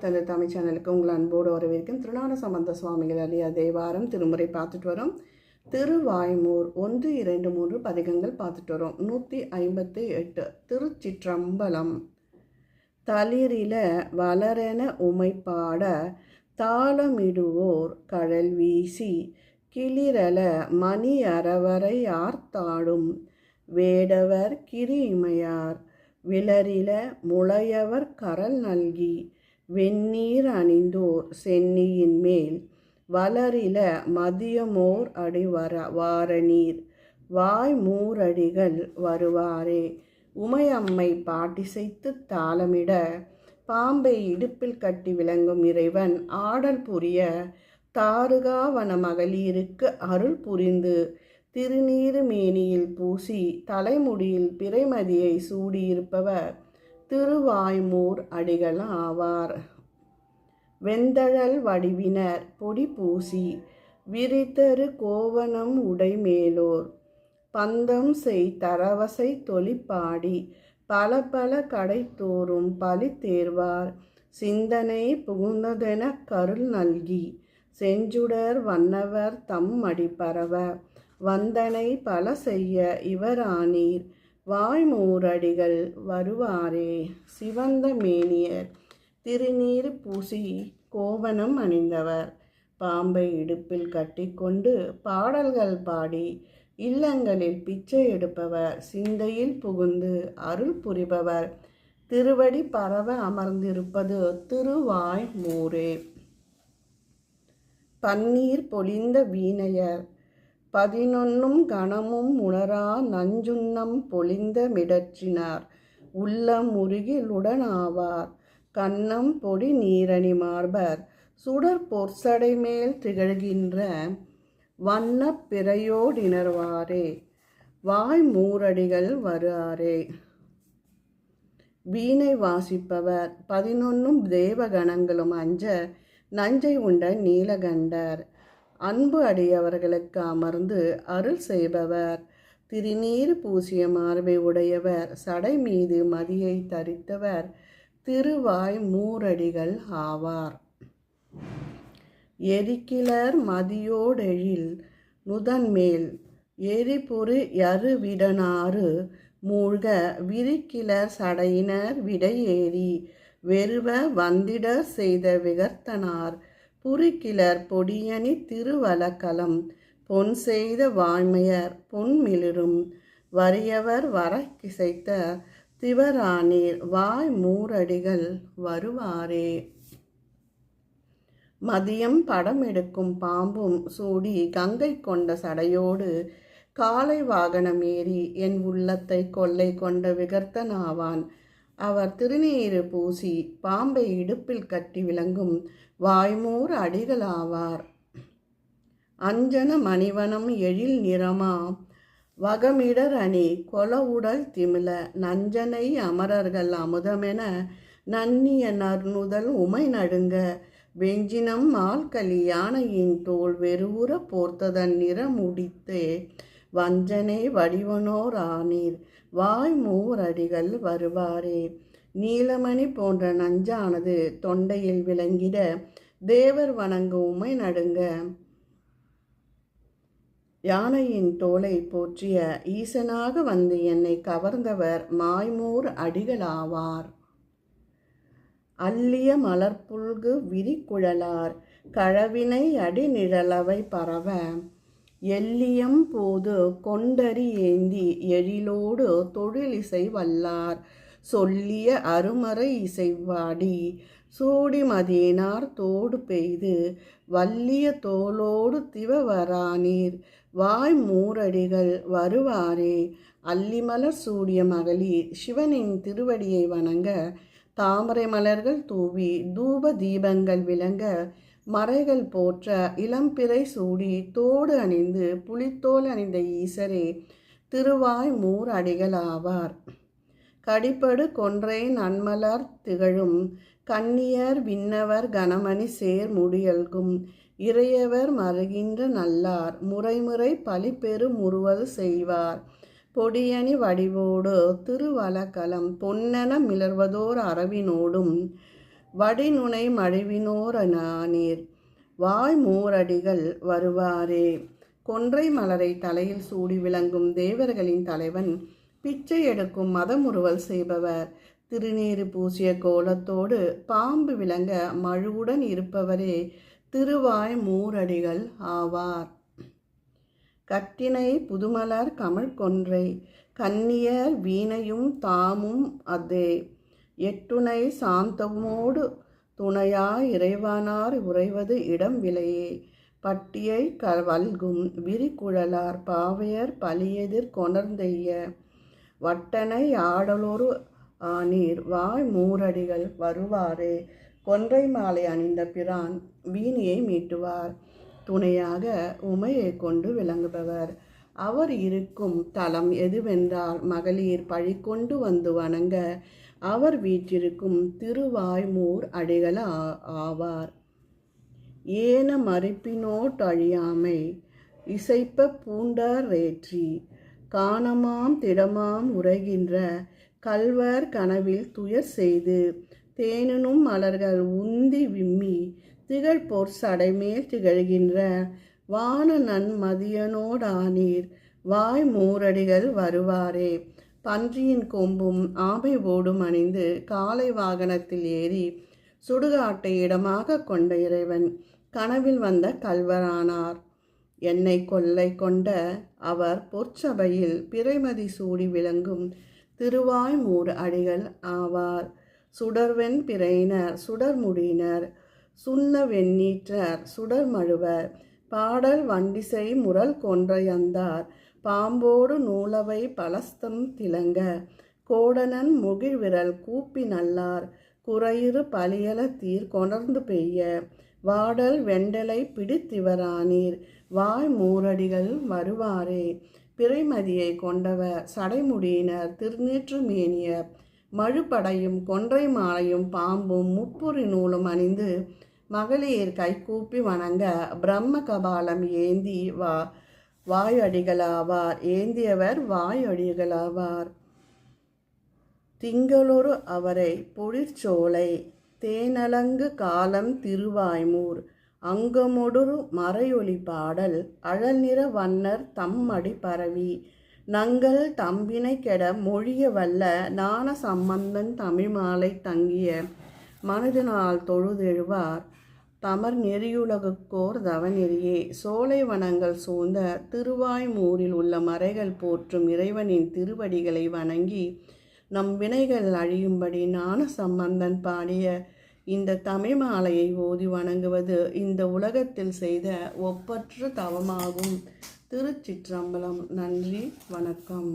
சுவாமி தமிழ் சேனலுக்கு உங்கள் அன்போடு வரவேற்கும் திருநான சம்பந்த சுவாமிகள் அழியா தேவாரம் திருமுறை பார்த்துட்டு வரோம். திருவாய்மூர் ஒன்று இரண்டு மூன்று பதிகங்கள் பார்த்துட்டு வரோம். நூற்றி ஐம்பத்தி எட்டு. திருச்சிற்றம்பலம். தளிரில வளரென உமைப்பாட தாளமிடுவோர் கழல் வீசி கிளிரல மணி அறவரை ஆர்த்தாடும் வேடவர் கிரிமையார் விளரில முளையவர் கரல் நல்கி வெந்நீர் அணிந்தோர் சென்னியின் மேல் வளரில மதியமோர் அடி வர வாரநீர். வாய் மூரடிகள் வருவாரே. உமையம்மை பாட்டிசைத்து தாளமிட பாம்பை இடுப்பில் கட்டி விளங்கும் இறைவன் ஆடல் புரிய தாருகாவன மகளிருக்கு அருள் புரிந்து திருநீறு மேனியில் பூசி தலைமுடியில் பிறைமதியை சூடியிருப்பவர் திருவாய்மூர் அடிகள் ஆவார் வெந்தழல் வடிவினர் பொடி பூசி விரித்தரு கோவனம் உடைமேலோர். பந்தம் செய் தரவசை தொழிப்பாடி பல பல கடைத்தோறும் தோறும் பலி தேர்வார். சிந்தனை புகுந்ததென கருள் நல்கி செஞ்சுடர் வண்ணவர் தம் அடிப்பரவ வந்தனை பல செய்ய இவரானீர். வாய்மூரடிகள் வருவாரே. சிவந்த மேனியர் திருநீர் பூசி கோவனம் அணிந்தவர். பாம்பை இடுப்பில் கட்டிக்கொண்டு பாடல்கள் பாடி இல்லங்களில் பிச்சை எடுப்பவர். சிந்தையில் புகுந்து அருள் புரிபவர். திருவடி பரவ அமர்ந்திருப்பது திருவாய் மூரே பன்னீர் பொழிந்த வீணையர் பதினொன்னும் கணமும் உணரா நஞ்சுண்ணம் பொழிந்த மிடற்றினார். உள்ளம் முருகிலுடனாவார் கண்ணம் பொடி நீரணி மார்பர். சுடர் பொற்சடை மேல் திகழ்கின்ற வண்ண பிறையோடினர்வாரே வாய் மூரடிகள் வருவாரே வீணை வாசிப்பவர். பதினொன்னும் தேவகணங்களும் அஞ்ச நஞ்சை உண்ட நீலகண்டர். அன்பு அடியவர்களுக்கு அமர்ந்து அருள் செய்பவர். திருநீர் பூசிய மார்பை உடையவர். சடை மீது மதியை தரித்தவர். திருவாய் மூரடிகள் ஆவார். எரிக்கிளர் மதியோடெழில் நுதன்மேல். எரிபொரு யருவிடனாறு மூழ்க விரிக்கிளர் சடையினர் விடையேறி. வெறுவ வந்திட செய்த விகர்த்தனார். புரிக்கிளர் பொடியணி திருவலக்கலம் பொன் செய்த வாய்மையர் பொன்மிளிரும் வறியவர் வரக்கிசைத்த கிசைத்த திவரானீர் வாய் மூரடிகள் வருவாரே. மதியம் படம் எடுக்கும் பாம்பும் சூடி கங்கை கொண்ட சடையோடு காலை வாகனம் ஏறி என் உள்ளத்தை கொள்ளை கொண்ட விகர்த்தனாவான். அவர் திருநீறு பூசி பாம்பை இடுப்பில் கட்டி விளங்கும் வாய்மூர் அடிகளாவார். அஞ்சன மணிவனம் எழில் நிறமா வகமிடர் அணி கொலவுடல் திமில. நஞ்சனை அமரர்கள் அமுதமென நன்னிய நர்நுதல் உமை நடுங்க. வெஞ்சினம் மால்கலி யானையின் தோல் வெறுவுற போர்த்ததன் நிறமுடித்தே. வஞ்சனை வடிவனோர் ஆனீர் வாய் மூரடிகள் வருவாரே. நீலமணி போன்ற நஞ்சானது தொண்டையில் விளங்கிட தேவர் வணங்க உமை நடுங்க. யானையின் தோலை போற்றிய ஈசனாக வந்து என்னை கவர்ந்தவர் மாய்மூர் அடிகளாவார். அல்லிய மலர்புல்கு விரிக்குழலார் கழவினை அடிநிழலவை பரவ. எல்லியம் போது கொண்டறி ஏந்தி எழிலோடு தொழிலிசை வல்லார். சொல்லிய அருமறை இசைவாடி சூடி மதியினார் தோடு பெய்து வல்லிய தோளோடு திவவரானீர். வாய் மூரடிகள் வருவாரே அல்லிமலர் சூடிய மகளிர் சிவனின் திருவடியை வணங்க தாமரை மலர்கள் தூவி தூப தீபங்கள் விளங்க மறைகள் போற்ற இளம்பிறை சூடி தோடு அணிந்து புலித்தோல் அணிந்த ஈசரே திருவாய் மூர் அடிகளாவார். கடிப்படு கொன்றை நன்மலர் திகழும் கன்னியர் விண்ணவர் கணமணி சேர் முடியல்கும் இறையவர் மறுகின்ற நல்லார் முறைமுறை பலிப்பெரு முறுவது செய்வார். பொடியணி வடிவோடு திருவலக்கலம் பொன்னென மிளர்வதோர் அரவினோடும் வடிநுனை மழுவினோர நீர் வாய் மூரடிகள் வருவாரே. கொன்றை மலரை தலையில் சூடி விளங்கும் தேவர்களின் தலைவன் பிச்சை எடுக்கும் மதமுறுவல் செய்பவர். திருநீறு பூசிய கோலத்தோடு பாம்பு விளங்க மழுவுடன் இருப்பவரே திருவாய் மூரடிகள் ஆவார். கட்டினை புதுமலர் கமழ் கொன்றை கன்னியர் வீணையும் தாமும் அதே எட்டுணை சாந்தமோடு துணையா இறைவானார் உறைவது இடம் விலையே. பட்டியை க வல்கும் விரிகுழலார் பாவையர் பலியெதிர் கொணர்ந்தெய்ய. வட்டனை ஆடலொரு ஆனீர் வாய் மூரடிகள் வருவாரே. கொன்றை மாலை அணிந்த பிரான் வீணியை மீட்டுவார். துணையாக உமையை கொண்டு விளங்குபவர். அவர் இருக்கும் தலம் எதுவென்றால் மகளிர் பழி கொண்டு வந்து வணங்க. அவர் வீற்றிருக்கும் திருவாய்மூர் அடிகள் ஆ- ஆவார். ஏன மறுப்பினோட் அழியாமை இசைப்ப பூண்டார் வேற்றி காணமாம் திடமாம் உரைகின்ற கல்வர் கனவில் துயர் செய்து தேனனும் மலர்கள் உந்தி விம்மி திகழ்போர் சடைமேல் திகழ்கின்ற வான நன்மதியனோடானீர் வாய் மூரடிகள் வருவாரே. பன்றியின் கொம்பும் ஆபை ஓடும் அணிந்து காலை வாகனத்தில் ஏறி சுடுகாட்டை இடமாக கொண்ட இறைவன் கனவில் வந்த கல்வரானார் என்னை கொள்ளை கொண்ட அவர் பொற்சபையில் பிறைமதி சூடி விளங்கும் திருவாய்மூர் அடிகள் ஆவார். சுடர்வெண் பிறையினர் சுடர்முடியினர் சுண்ண வெண்ணீற்றர் சுடர்மழுவர் பாடல் வண்டிசை முரல் கொன்றையந்தார். பாம்போடு நூலவை பலஸ்தம் திலங்க. கோடனன் முகிழ்விரல் கூப்பி நல்லார். குறையிறு பலியல தீர் கொணர்ந்து பெய்ய. வாடல் வெண்டலை பிடித்திவரானீர் வாய் மூரடிகள் வருவாரே. பிறைமதியை கொண்டவர் சடைமுடியினர் திருநீற்று மேனிய. மழுப்படையும் கொன்றை மாலையும் பாம்பும் முப்புரி நூலும் அணிந்து மகளிர் கைகூப்பி வணங்க. பிரம்ம கபாலம் ஏந்தி வா. வாயடிகளாவார். ஏந்தியவர் வாயடிகளாவார். திங்களொரு அவரை பொழிற்சோலை தேனலங்கு காலம் திருவாய்மூர். அங்கமொடுரு மறையொளி பாடல் அழல் நிற வண்ணர் தம்மடி பரவி. நங்கள் தம்பினை கெட மொழிய வல்ல ஞான சம்பந்தன் தமிழ் மாலை தங்கிய. மனதினால் தொழுதெழுவார். தமர் நெறியுலகுக்கோர் தவநெறியே சோலை வனங்கள் சூழ்ந்த திருவாய்மூரில் உள்ள மறைகள் போற்றும் இறைவனின் திருவடிகளை வணங்கி நம் வினைகள் அழியும்படி ஞான சம்பந்தன் பாடிய இந்த தமிழ் மாலையை ஓதி வணங்குவது இந்த உலகத்தில் செய்த ஒப்பற்ற தவமாகும். திருச்சிற்றம்பலம். நன்றி. வணக்கம்.